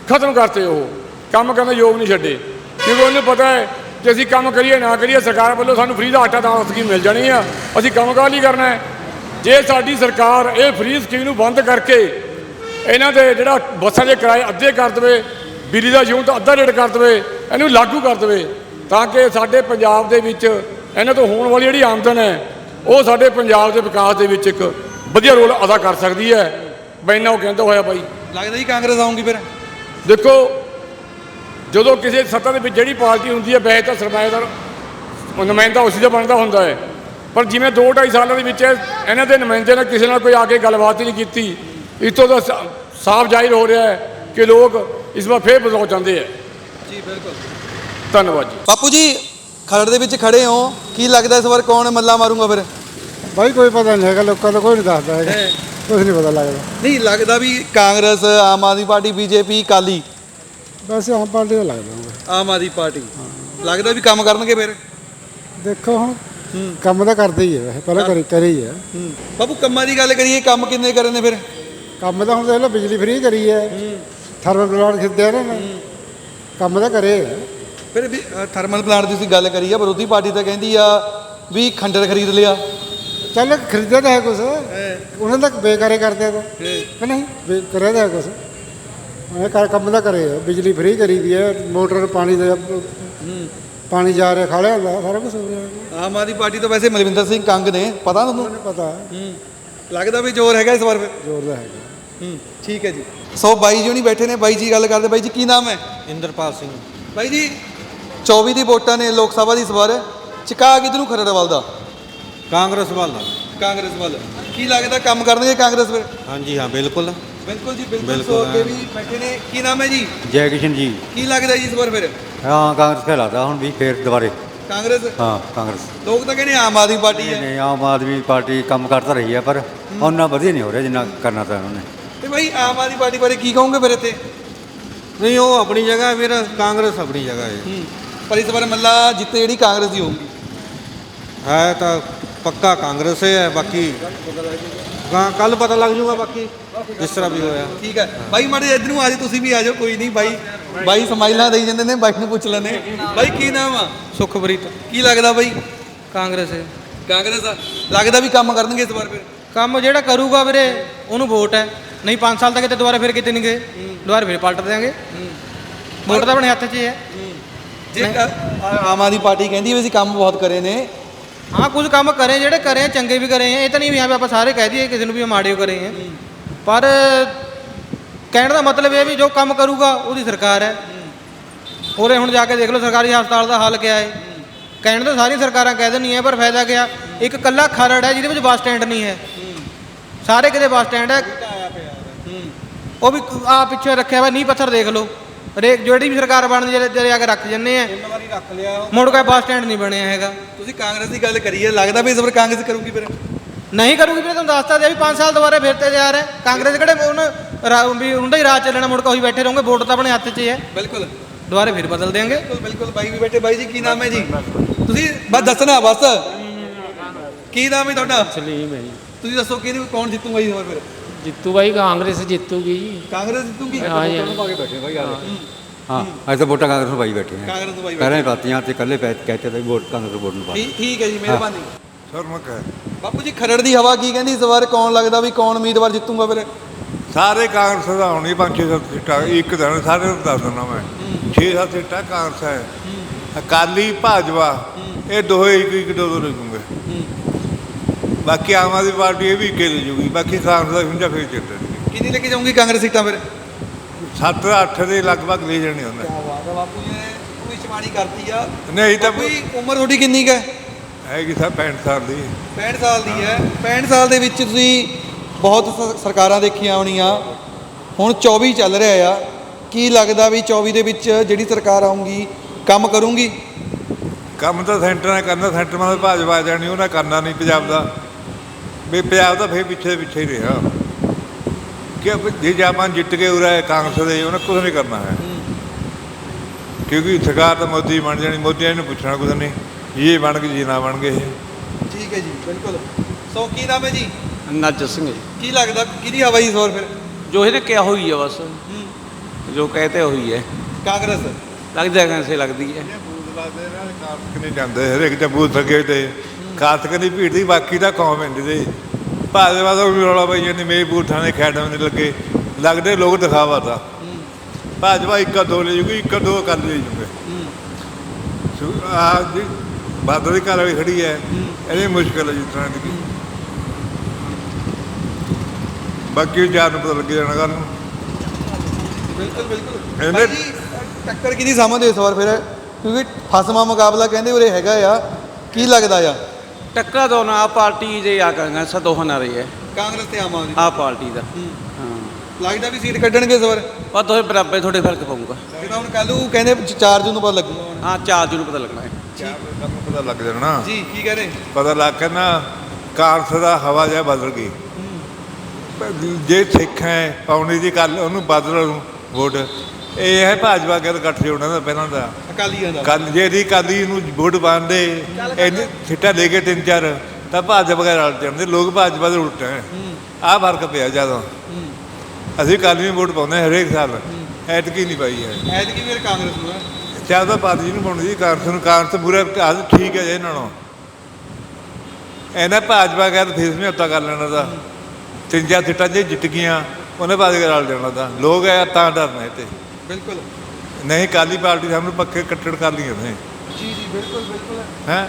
ਖਤਮ ਕਰਤੇ ਉਹ। ਕੰਮ ਕਰਨ ਦਾ ਯੋਗ ਨਹੀਂ ਛੱਡੇ। ਕਿਉਂਕਿ ਉਹਨੂੰ ਪਤਾ ਹੈ ਕਿ ਅਸੀਂ ਕੰਮ ਕਰੀਏ ਨਾ ਕਰੀਏ ਸਰਕਾਰ ਵੱਲੋਂ ਸਾਨੂੰ ਫ੍ਰੀ ਦਾ ਆਟਾ ਦਾਲ ਸਕੀਮ ਮਿਲ ਜਾਣੀ ਆ। ਅਸੀਂ ਕੰਮ ਕਾਰ ਨਹੀਂ ਕਰਨਾ ਹੈ। ਜੇ ਸਾਡੀ ਸਰਕਾਰ ਇਹ ਫ੍ਰੀ ਸਕੀਮ ਨੂੰ ਬੰਦ ਕਰਕੇ ਇਹਨਾਂ ਦੇ ਜਿਹੜਾ ਬੱਸਾਂ ਦੇ ਕਿਰਾਏ ਅੱਧੇ ਕਰ ਦੇਵੇ ਬਿਜਲੀ ਦਾ ਯੂਨਿਟ ਅੱਧਾ ਰੇਟ ਕਰ ਦੇਵੇ ਇਹਨੂੰ ਲਾਗੂ ਕਰ ਦੇਵੇ ਤਾਂ ਕਿ ਸਾਡੇ ਪੰਜਾਬ ਦੇ ਵਿੱਚ ਇਹਨਾਂ ਤੋਂ ਹੋਣ ਵਾਲੀ ਜਿਹੜੀ ਆਮਦਨ ਹੈ ਉਹ ਸਾਡੇ ਪੰਜਾਬ ਦੇ ਵਿਕਾਸ ਦੇ ਵਿੱਚ ਇੱਕ ਵਧੀਆ ਰੋਲ ਅਦਾ ਕਰ ਸਕਦੀ ਹੈ। ਬੈਨਾ ਉਹ ਕਹਿੰਦਾ ਹੋਇਆ ਬਾਈ। ਲੱਗਦਾ ਜੀ ਕਾਂਗਰਸ ਆਉਂਗੀ ਫਿਰ। ਦੇਖੋ ਜਦੋਂ ਕਿਸੇ ਸੱਤਾ ਦੇ ਵਿੱਚ ਜਿਹੜੀ ਪਾਰਟੀ ਹੁੰਦੀ ਹੈ ਵੈਸੇ ਤਾਂ ਸਰਮਾਏਦਾਰ ਉਹ ਨੁਮਾਇੰਦਾ ਉਸੇ ਦਾ ਬਣਦਾ ਹੁੰਦਾ ਹੈ। ਪਰ ਜਿਵੇਂ 2 2.5 ਸਾਲਾਂ ਦੇ ਵਿੱਚ ਇਹ- ਇਹਨਾਂ ਦੇ ਨੁਮਾਇੰਦੇ ਨੇ ਕਿਸੇ ਨਾਲ ਕੋਈ ਆ ਕੇ ਗੱਲਬਾਤ ਹੀ ਨਹੀਂ ਕੀਤੀ। ਇਸ ਤੋਂ ਤਾਂ ਸਾ- ਸਾਫ਼ ਜ਼ਾਹਿਰ ਹੋ ਰਿਹਾ ਹੈ ਕਿ ਲੋਕ ਇਸ ਵਾਰ ਫੇਰ ਬਦਲਾਅ ਚਾਹੁੰਦੇ ਹੈ। ਜੀ ਬਿਲਕੁਲ। ਧੰਨਵਾਦ ਜੀ। ਬਾਪੂ ਜੀ ਖਰੜ ਦੇ ਵਿੱਚ ਖੜੇ ਹੋ। ਕੀ ਲੱਗਦਾ ਇਸ ਵਾਰ ਕੌਣ ਮੱਲਾ ਮਾਰੂਗਾ ਫਿਰ? ਭਾਈ ਕੋਈ ਪਤਾ ਨਹੀਂ ਹੈਗਾ ਲੋਕਾਂ ਦਾ ਕੋਈ ਨਹੀਂ ਦੱਸਦਾ ਹੈਗਾ। ਕੁਝ ਨਹੀਂ ਪਤਾ ਲੱਗਦਾ। ਨਹੀਂ ਲੱਗਦਾ ਵੀ ਕਾਂਗਰਸ ਆਮ ਆਦਮੀ ਪਾਰਟੀ ਬੀਜੇਪੀ ਕਾਲੀ ਬਸ ਆਮ ਪਾਰਟੀ ਦਾ ਲੱਗਦਾ ਹੋਊਗਾ। ਆਮ ਆਦਮੀ ਪਾਰਟੀ। ਲੱਗਦਾ ਵੀ ਕੰਮ ਕਰਨਗੇ ਫਿਰ? ਦੇਖੋ ਹੁਣ ਕੰਮ ਤਾਂ ਕਰਦੇ ਹੀ ਹੈ ਵੈਸੇ ਪਹਿਲਾਂ ਕਰੀ ਕਰੀ ਹੀ ਹੈ। ਬਾਪੂ ਕੰਮਾਂ ਦੀ ਗੱਲ ਕਰੀਏ ਕੰਮ ਕਿੰਨੇ ਕਰਨ ਨੇ ਫਿਰ? ਕੰਮ ਤਾਂ ਹੁਣ ਦੇਖ ਲਓ ਬਿਜਲੀ ਫ੍ਰੀ ਕਰੀ ਹੈ। ਥਰਮਲ ਪਲਾਂਟ ਖਿੱਦਿਆ ਨਾ। ਕੰਮ ਤਾਂ ਕਰੇ ਹੈ ਫਿਰ ਵੀ ਅ, ਥਰਮਲ ਪਲਾਂਟ ਦੀ ਤੁਸੀਂ ਗੱਲ ਕਰੀ ਆ ਵਿਰੋਧੀ ਪਾਰਟੀ ਤਾਂ ਕਹਿੰਦੀ ਆ ਵੀ ਖੰਡਰ ਖਰੀਦ ਲਿਆ। ਚੱਲ ਖਰੀਦਿਆ ਤਾਂ ਹੈ ਕੁਛ। ਉਹਨਾਂ ਦਾ ਬੇਕਾਰੇ ਕਰਦੇ ਆ ਤਾਂ। ਕਿ ਨਹੀਂ? ਬੇ ਕਰਿਆ ਤਾਂ ਹੈ ਕੁਛ। ਇਹ ਕਰ ਕੰਮ ਤਾਂ ਕਰੇ ਬਿਜਲੀ ਫ੍ਰੀ ਕਰੀ ਦੀ ਹੈ ਮੋਟਰ ਪਾਣੀ ਦਾ ਪਾਣੀ ਜਾ ਰਿਹਾ ਖਾਲਿਆ ਹੁੰਦਾ ਸਾਰਾ ਕੁਝ ਹੋ ਰਿਹਾ ਹੈ। ਆਮ ਆਦਮੀ ਪਾਰਟੀ ਤੋਂ ਵੈਸੇ ਮਲਵਿੰਦਰ ਸਿੰਘ ਕੰਗ ਨੇ ਪਤਾ ਤੁਹਾਨੂੰ? ਮੈਨੂੰ ਪਤਾ। ਹੂੰ। ਲੱਗਦਾ ਵੀ ਜ਼ੋਰ ਹੈਗਾ ਇਸ ਵਾਰ ਫਿਰ। ਜ਼ੋਰ ਦਾ ਹੈਗਾ। ਹੂੰ ਠੀਕ ਹੈ ਜੀ। ਸੋ ਬਾਈ ਜੀ ਨਹੀਂ ਬੈਠੇ ਨੇ ਬਾਈ ਜੀ ਗੱਲ ਕਰਦੇ ਬਾਈ ਜੀ ਕੀ ਨਾਮ ਹੈ? ਇੰਦਰਪਾਲ ਸਿੰਘ। ਬਾਈ ਜੀ 24 ਦੀ ਵੋਟਾਂ ਨੇ ਲੋਕ ਸਭਾ ਦੀ ਇਸ ਵਾਰ। ਚਕਾ ਕਿਧਰੋਂ ਖਰੜਵਾਲ ਦਾ। ਕਾਂਗਰਸ ਵਾਲਾ। ਕਾਂਗਰਸ ਵੱਲ। ਕੀ ਲੱਗਦਾ ਕੰਮ ਕਰਨਗੇ ਕਾਂਗਰਸ ਫਿਰ? ਹਾਂਜੀ ਹਾਂ ਬਿਲਕੁਲ। ਬਿਲਕੁਲ ਜੀ ਬਿਲਕੁਲ। ਬਿਲਕੁਲ, ਸੋ ਅੱਗੇ ਹਾਂ। ਵੀ ਬੈਠੇ ਨੇ। ਕੀ ਨਾਮ ਹੈ ਜੀ? ਜੈ ਕਿਸ਼ਨ ਜੀ। ਕੀ ਲੱਗਦਾ ਜੀ ਇਸ ਵਾਰ ਫਿਰ? ਹਾਂ ਕਾਂਗਰਸ ਕਹਿਲਾਦਾ ਹੁਣ ਵੀ ਫੇਰ ਦੁਬਾਰੇ। ਕਾਂਗਰਸ? ਹਾਂ ਕਾਂਗਰਸ। ਲੋਕ ਤਾਂ ਕਹਿੰਦੇ ਆਮ ਆਦਮੀ ਪਾਰਟੀ ਹੈ। ਨਹੀਂ ਆਮ ਆਦਮੀ ਪਾਰਟੀ ਕੰਮ ਕਰਦਾ ਰਹੀ ਹੈ ਪਰ ਉਹਨਾਂ ਵਧੀਆ ਨਹੀਂ ਹੋ ਰਿਹਾ ਜਿੰਨਾ ਕਰਨਾ ਤਾਂ ਉਹਨਾਂ। ਨੇ ਤੇ ਬਾਈ ਆਮ ਆਦਮੀ ਪਾਰਟੀ ਬਾਰੇ ਕੀ ਕਹੋਗੇ ਫਿਰ ਇੱਥੇ? ਨਹੀਂ ਉਹ ਆਪਣੀ ਜਗ੍ਹਾ ਹੈ ਫਿਰ ਕਾਂਗਰਸ ਆਪਣੀ ਜਗ੍ਹਾ ਹੈ। ਹੂੰ। ਪਰ ਇਸ ਵਾਰ ਮੱਲਾ ਜਿੱਤੇ ਜਿਹੜੀ ਕਾਂਗਰਸ ਦੀ ਹੋਊਗੀ। ਹੈ ਤਾਂ ਪੱਕਾ ਕਾਂਗਰਸ ਹੈ ਬਾਕੀ ਕੱਲ ਪਤਾ ਲੱਗ ਜੂਗਾ ਬਾਕੀ ਜਿਸ ਤਰ੍ਹਾਂ ਵੀ ਹੋਇਆ। ਠੀਕ ਹੈ। ਬਾਈ ਮਾੜੇ ਇੱਧਰ ਨੂੰ ਆ ਜਾਓ ਤੁਸੀਂ ਵੀ ਆ ਜਾਓ ਕੋਈ ਨਹੀਂ ਬਾਈ ਬਾਈ ਸਮਾਈਲਾਂ ਦੇਈ ਜਾਂਦੇ ਨੇ ਬਾਈ ਨੂੰ ਪੁੱਛ ਲੈਂਦੇ ਬਾਈ ਕੀ ਨਾਮ ਆ? ਸੁਖਪ੍ਰੀਤ ਕੀ ਲੱਗਦਾ ਬਾਈ? ਕਾਂਗਰਸ। ਕਾਂਗਰਸ ਦਾ ਲੱਗਦਾ ਵੀ ਕੰਮ ਕਰਨਗੇ ਇਸ ਵਾਰ ਫਿਰ? ਕੰਮ ਜਿਹੜਾ ਕਰੂਗਾ ਵੀਰੇ ਉਹਨੂੰ ਵੋਟ ਹੈ। ਨਹੀਂ 5 ਸਾਲ ਤੱਕ ਤੇ ਦੁਬਾਰਾ ਫਿਰ ਕਿਤੇ ਨਹੀਂ ਗਏ। ਦੁਬਾਰਾ ਫਿਰ ਪਲਟ ਦਿਆਂਗੇ। ਵੋਟ ਤਾਂ ਆਪਣੇ ਹੱਥ 'ਚ ਹੀ ਹੈ। ਜੇ ਆਮ ਆਦਮੀ ਪਾਰਟੀ ਕਹਿੰਦੀ ਵੀ ਅਸੀਂ ਕੰਮ ਬਹੁਤ ਕਰੇ ਨੇ ਹਾਂ, ਕੁਝ ਕੰਮ ਕਰੇ, ਜਿਹੜੇ ਕਰੇ, ਚੰਗੇ ਵੀ ਕਰੇ ਆ ਇਹ ਤਾਂ ਨਹੀਂ ਵੀ ਹਾਂ ਵੀ ਆਪਾਂ ਸਾਰੇ ਕਹਿ ਦਈਏ, ਕਿਸੇ ਨੂੰ ਵੀ ਮਾੜੇ ਕਰੇ ਆ ਪਰ ਕਹਿਣ ਦਾ ਮਤਲਬ ਇਹ ਵੀ ਜੋ ਕੰਮ ਕਰੂਗਾ, ਉਹਦੀ ਸਰਕਾਰ ਹੈ। ਹੋਰੇ ਹੁਣ ਜਾ ਕੇ ਦੇਖ ਲਓ, ਸਰਕਾਰੀ ਹਸਪਤਾਲ ਦਾ ਹਾਲ ਕਿਆ ਹੈ। ਕਹਿਣ ਤਾਂ ਸਾਰੀਆਂ ਸਰਕਾਰਾਂ ਕਹਿ ਦਿੰਦੀਆਂ, ਪਰ ਫਾਇਦਾ ਕਿਆ? ਇੱਕ ਕੱਲਾ ਖਰੜ ਹੈ, ਜਿਹਦੇ ਵਿੱਚ ਬੱਸ ਸਟੈਂਡ ਨਹੀਂ ਹੈ। ਸਾਰੇ ਕਿਤੇ ਬੱਸ ਸਟੈਂਡ ਹੈ। ਉਹ ਵੀ ਆ ਪਿੱਛੇ ਰੱਖਿਆ ਹੋਇਆ, ਨੀਂਹ ਪੱਥਰ ਦੇਖ ਲਓ। ਹਰੇਕ ਜਿਹੜੀ ਵੀ ਸਰਕਾਰ ਬਣਦੀ ਜਿਹੜੇ ਜਿਹੜੇ ਆ ਕੇ ਰੱਖ ਜੰਨੇ ਆ। ਵਾਰੀ ਰੱਖ ਲਿਆ ਮੁੜ ਕੇ ਬੱਸ ਸਟੈਂਡ ਨਹੀਂ ਬਣਿਆ ਹੈਗਾ। ਤੁਸੀਂ ਕਾਂਗਰਸ ਦੀ ਗੱਲ ਕਰੀਏ ਲੱਗਦਾ ਵੀ ਇਸ ਵਾਰ ਕਾਂਗਰਸ ਕਰੂਗੀ ਫਿਰ। ਨਹੀਂ ਕਰੂਗੀ ਵੀਰੇ ਤੁਹਾਨੂੰ ਦੱਸਤਾ ਦਿਆ ਵੀ 5 ਸਾਲ ਦੁਬਾਰਾ ਫਿਰ ਤੇ ਜਾ ਰਿਹਾ ਕਾਂਗਰਸ ਕਿਹੜੇ ਉਹਨ ਰਾ- ਵੀ ਉਹਨਾਂ ਦਾ ਹੀ ਰਾਜ ਚੱਲਣਾ ਮੁੜ ਕੇ ਉਹੀ ਬੈਠੇ ਰਹੋਗੇ ਵੋਟ ਤਾਂ ਆਪਣੇ ਹੱਥ 'ਚ ਹੀ ਹੈ। ਬਿਲਕੁਲ। ਦੁਬਾਰਾ ਫਿਰ ਬਦਲ ਦੇਾਂਗੇ ਬਿਲਕੁਲ ਬਿਲਕੁਲ ਬਾਈ ਵੀ ਬੈਠੇ ਬਾਈ ਜੀ ਕੀ ਨਾਮ ਹੈ ਜੀ? ਤੁਸੀਂ ਬਸ ਦੱਸਣਾ ਬਸ। ਕੀ ਨਾਮ ਹੈ ਤੁਹਾਡਾ? ਸਲੀਮ ਹੈ ਜੀ। ਤੁਸੀਂ ਦੱਸੋ ਕਿਹਨੂੰ ਕੌਣ ਜਿੱਤੂਗਾ ਇਸ ਵਾਰ ਫਿਰ? ਜਿੱਤੂ ਬਾਈ ਕਾਂਗਰਸ ਜਿੱਤੂਗੀ ਜੀ। ਕਾਂਗਰਸ ਜਿੱਤੂਗੀ? ਹਾਂ ਜੀ। ਹਾਂ। ਅਸੀਂ ਤਾਂ ਵੋਟਾਂ ਕਾਂਗਰਸ ਨੂੰ ਪਾਈ ਬੈਠੇ ਹਾਂ। ਕਾਂਗਰਸ ਨੂੰ ਬਾਈ ਪਹਿਲਾਂ ਹੀ ਪਾਤੀਆਂ ਤੇ ਇਕੱਲੇ ਪੈ ਕਹਤੇ ਤਾਂ ਵੋਟ ਕਾਂਗਰਸ ਨੂੰ ਵੋਟ ਨੂੰ ਪਾ ਠੀਕ ਠੀਕ ਹੈ ਜੀ ਮਿਹਰਬਾਨੀ। ਸਰਮਕ ਹੈ ਬਾਪੂ ਜੀ ਖਰੜ ਦੀ ਹਵਾ ਕੀ ਕਹਿੰਦੀ? ਇਸ ਵਾਰ ਕੌਣ ਲੱਗਦਾ ਵੀ ਕੌਣ ਉਮੀਦਵਾਰ ਜਿੱਤੂਗਾ ਫਿਰ? ਸਾਰੇ ਕਾਂਗਰਸ ਦਾ ਹੋਣੀ ਪੰਜ ਛੇ ਸੱਤ ਸੀਟਾਂ ਇੱਕ ਦਿਨ ਸਾਰੇ ਨੂੰ ਦੱਸ ਦਿੰਦਾ ਮੈਂ। 6-7 ਸੀਟਾਂ ਕਾਂਗਰਸ ਹੈ। ਅਕਾਲੀ ਭਾਜਪਾ ਇਹ ਦੋਹੇ ਇੱਕ ਇੱਕ ਦੋ ਦੋ ਲੱਗੂਗੇ। ਬਾਕੀ ਆਮ ਆਦਮੀ ਪਾਰਟੀ ਇਹ ਵੀ ਇੱਕੇ ਲੈ ਜੂਗੀ ਬਾਕੀ ਕਾਂਗਰਸ ਦਾ ਹੁੰਜਾ ਫੇਰ ਚੱਲਣਗੇ ਕਿੰਨੀ ਲੈ ਕੇ ਜਾਊਂਗੀ ਕਾਂਗਰਸ ਸੀਟਾਂ ਫਿਰ? 7-8 ਦੇ ਲਗਭਗ ਲੈ ਜਾਣੇ ਹੁੰਦਾ ਬਾਤ ਹੈ ਬਾਪੂ ਜੀ ਸ਼ਮਾਣੀ ਕਰਤੀ ਆ। ਨਹੀਂ ਤਾਂ ਕੋਈ ਉਮਰ ਤੁਹਾਡੀ ਕਿੰਨੀ ਹੈ? ਹੈਗੀ ਸਾ 65 ਸਾਲ ਦੀ 65 ਸਾਲ ਦੀ ਹੈ। 65 ਸਾਲ ਦੇ ਵਿੱਚ ਤੁਸੀਂ ਬਹੁਤ ਸਰਕਾਰਾਂ ਦੇਖੀਆਂ ਹੋਣੀਆਂ। ਹੁਣ 24 ਚੱਲ ਰਿਹਾ ਆ। ਕੀ ਲੱਗਦਾ ਵੀ 24 ਦੇ ਵਿੱਚ ਜਿਹੜੀ ਸਰਕਾਰ ਆਉਂਗੀ ਕੰਮ ਕਰੂੰਗੀ? ਕੰਮ ਤਾਂ ਸੈਂਟਰ ਨੇ ਕਰਨਾ ਸੈਂਟਰ ਨਾਲ ਭਾਜਪਾ ਜਾਣੀ ਉਹਨਾਂ ਕਰਨਾ ਨਹੀਂ ਪੰਜਾਬ ਦਾ। ਵੀ ਪੰਜਾਬ ਤਾਂ ਫੇਰ ਪਿੱਛੇ ਪਿੱਛੇ ਹੀ ਰਿਹਾ। ਕਿ ਜੇ ਜੇ ਆਪਾਂ ਜਿੱਤ ਕੇ ਉਰਾ ਕਾਂਗਰਸ ਦੇ ਉਹਨਾਂ ਕੁਝ ਨਹੀਂ ਕਰਨਾ ਹੈ। ਕਿਉਂਕਿ ਸਰਕਾਰ ਤਾਂ ਮੋਦੀ ਬਣ ਜਾਣੀ ਮੋਦੀ ਇਹਨੂੰ ਪੁੱਛਣਾ ਕੁਝ ਨਹੀਂ ਇਹ ਬਣ ਗਏ ਜੀ ਨਾ ਬਣ ਗਏ ਠੀਕ ਹੈ ਜੀ ਬਿਲਕੁਲ। ਸੋ ਕੀ ਨਾਮ ਹੈ ਜੀ? ਨੱਜ ਸਿੰਘ ਜੀ। ਕੀ ਲੱਗਦਾ ਕਿਹਦੀ ਹਵਾ ਇਸ ਵਾਰ ਫਿਰ? ਜੋ ਇਹਨੇ ਕਿਹਾ ਹੋਈ ਹੈ ਬਸ। ਜੋ ਕਹਤੇ ਹੋਈ ਹੈ। ਕਾਂਗਰਸ। ਲੱਗਦਾ ਕੈਸੇ ਲੱਗਦੀ ਹੈ। ਕਾਰਤਕ ਨਹੀਂ ਜਾਂਦੇ ਹਰੇਕ ਚ ਬੂਥ ਸਕੇ ਤੇ ਕਾਰਤਕ ਨਹੀਂ ਭੀੜ ਦੀ ਬਾਕੀ ਦਾ ਕੌਮ ਇੰਦ ਦੇ ਭਾਜਪਾ ਦਾ ਵੀ ਰੌਲਾ ਪਈ ਜਾਂਦੀ ਮੇਰੇ ਬੂਥਾਂ ਦੇ ਖੈਡਾਂ ਨਹੀਂ ਲੱਗੇ। ਲੱਗਦੇ ਲੋਕ ਦਿਖਾਵਾ ਤਾਂ। ਭਾਜਪਾ ਇੱਕਾ ਦੋ ਲੈ ਜੂਗੀ ਇੱਕਾ ਦੋ ਕਰ ਲੈ ਜੂਗੇ। ਆ ਜੀ ਬਾਦਲ ਦੀ ਘਰ ਵਾਲੀ ਖੜੀ ਹੈ। ਇਹਦੀ ਮੁਸ਼ਕਲ ਹੈ ਤਰ੍ਹਾਂ ਦੀ। ਬਾਕੀ ਜਾਨ ਨੂੰ ਪਤਾ ਲੱਗ ਜਾਣਾ ਗੱਲ ਨੂੰ। ਬਿਲਕੁਲ ਬਿਲਕੁਲ। ਇਹਨੇ- ਟੱਕਰ ਕਿਹਦੀ ਸਮਝਦੇ ਇਸ ਵਾਰ ਫਿਰ? ਕਿਉਂਕਿ ਫਸਮਾ ਮੁਕਾਬਲਾ ਕਹਿੰਦੇ ਉਰੇ ਹੈਗਾ ਆ। ਕੀ ਲੱਗਦਾ ਆ? ਟੱਕਰਾ ਦੋ ਨਾ ਪਾਰਟੀ ਜੇ ਆ ਕਰਾਂਗਾ ਸਦੋਹਨ ਆ ਰਹੀ ਹੈ ਕਾਂਗਰਸ ਤੇ ਆਮ ਆਦਮੀ। ਆ ਪਾਰਟੀ ਦਾ। ਹਾਂ। ਲੱਗਦਾ ਵੀ ਸੀਟ ਕੱਢਣਗੇ ਇਸ ਵਾਰ? ਪਰ ਦੋਵੇਂ ਬਰਾਬਰ ਥੋੜੇ ਫ਼ਰਕ ਪਊਗਾ। ਜਿਹੜਾ ਹੁਣ ਕੱਲੂ ਕਹਿੰਦੇ 4 ਜੂਨ ਨੂੰ ਪਤਾ ਲੱਗੂਗਾ ਹੁਣ ਚਾਰ ਨੂੰ ਪਤਾ ਲੱਗਣਾ ਹੈ। ਤੁਹਾਨੂੰ ਪਤਾ ਲੱਗ ਜਾਣਾ। ਜੀ ਕੀ ਕਹਿੰਦੇ? ਪਤਾ ਲੱਗ ਕੇ ਨਾ ਕਾਂਗਰਸ ਦਾ ਹਵਾ ਜਿਹਾ ਬਦਲ ਗਈ। ਜੇ ਸਿੱਖ ਹੈ ਪਾਉਣੀ ਦੀ ਗੱਲ ਉਹਨੂੰ ਬਦਲਣ ਨੂੰ ਵੋਟ। ਇਹ ਹੈ ਭਾਜਪਾ ਗੱਲ ਇਕੱਠ ਜੋੜਨਾ ਦਾ ਪਹਿਲਾਂ ਦਾ ਅਕਾਲੀਆਂ ਦਾ। ਕੱਲ ਜੇ ਦੀ ਕਾਲੀ ਨੂੰ ਵੋਟ ਪਾਉਂਦੇ ਇਹਨੇ ਸਿੱਟਾ ਲੈ ਕੇ ਤਿੰਨ ਚਾਰ ਤਾਂ ਭਾਜਪਾ ਵਗੈਰਾ ਰਲ ਜਾਂਦੇ ਲੋਕ ਭਾਜਪਾ ਦੇ ਉਲਟ ਹੈ। ਆਹ ਫ਼ਰਕ ਪਿਆ ਜ਼ਿਆਦਾ। ਅਸੀਂ ਕਾਲੀ ਨੂੰ ਵੋਟ ਪਾਉਂਦੇ ਹਾਂ ਹਰੇਕ ਸਾਲ। ਐਤਕੀ ਨਹੀਂ ਪਾਈ ਹੈ। ਐਤਕੀ ਫਿਰ ਕਾਂਗਰਸ ਨੂੰ ਹੈ। ਚਾਹ ਤਾਂ ਪਾਰਟੀ ਨੂੰ ਪਾਉਣੀ ਸੀ ਕਾਂਗਰਸ ਨੂੰ ਕਾਂਗਰਸ ਬੁਰਾ ਹਾਲ ਠੀਕ ਹੈ ਜੇ ਇਹਨਾਂ ਨਾਲੋਂ। ਇਹਨਾਂ ਭਾਜਪਾ ਕਹਿੰਦਾ ਫੇਸ ਨਹੀਂ ਹੱਤਾ ਕਰ ਲੈਣਾ ਦਾ ਤਿੰਨ ਚਾਰ ਸੀਟਾਂ ਜੇ ਜਿੱਤ ਗਈਆਂ ਉਹਨੇ ਬਾਅਦ ਰਲ ਜਾਣਾ ਦਾ ਲੋਕ ਆ ਤਾਂ ਡਰਨੇ ਤੇ। ਬਿਲਕੁਲ। ਨਹੀਂ ਕਾਲੀ ਪਾਰਟੀ ਸਾਹਮਣੇ ਪੱਕੇ ਕੱਟੜ ਕਰ ਲਈਆਂ ਨੇ ਜੀ ਜੀ ਬਿਲਕੁਲ ਬਿਲਕੁਲ। ਹੈ?